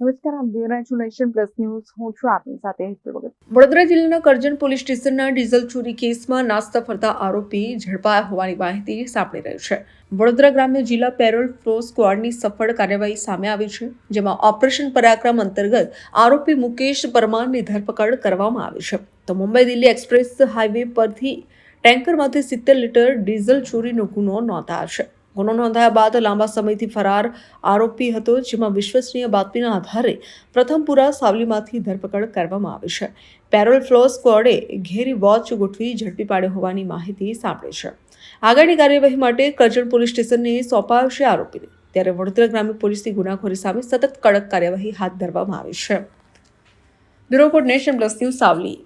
નમસ્કાર આપ જોઈ રહ્યા છો નેશન પ્લસ ન્યૂઝ. હું છું આપની સાથે ભગત. વડોદરા જિલ્લાના કરજણ પોલીસ સ્ટેશનના ડીઝલ ચોરી કેસમાં નાસ્તા ફરતા આરોપી ઝડપાયા હોવાની માહિતી સાંપડી રહી છે. વડોદરા ગ્રામ્ય જિલ્લા પેરોલ ફ્લો સ્ક્વોડની સફળ કાર્યવાહી સામે આવી છે, જેમાં ઓપરેશન પરાક્રમ અંતર્ગત આરોપી મુકેશ પરમારની ધરપકડ કરવામાં આવી છે. તો મુંબઈ દિલ્હી એક્સપ્રેસ હાઈવે પરથી ટેન્કરમાંથી સિત્તેર લીટર ડીઝલ ચોરીનો ગુનો નોંધાયો છે. ગુનો નોંધાયા બાદ લાંબા સમયથી ફરાર આરોપી હતો, જેમાં વિશ્વસનીય બાતમીના આધારે પ્રથમપુરા સાવલીમાંથી ધરપકડ કરવામાં આવી છે. પેરોલ ફ્લો સ્કવોડે ઘેરી વોચ ગોઠવી ઝડપી પાડ્યો હોવાની માહિતી સાંપડી છે. આગળની કાર્યવાહી માટે કરજણ પોલીસ સ્ટેશનને સોંપાયો આરોપીને. ત્યારે વડોદરા ગ્રામ્ય પોલીસની ગુનાખોરી સામે સતત કડક કાર્યવાહી હાથ ધરવામાં આવી છે. Bureau nation plus news Savli.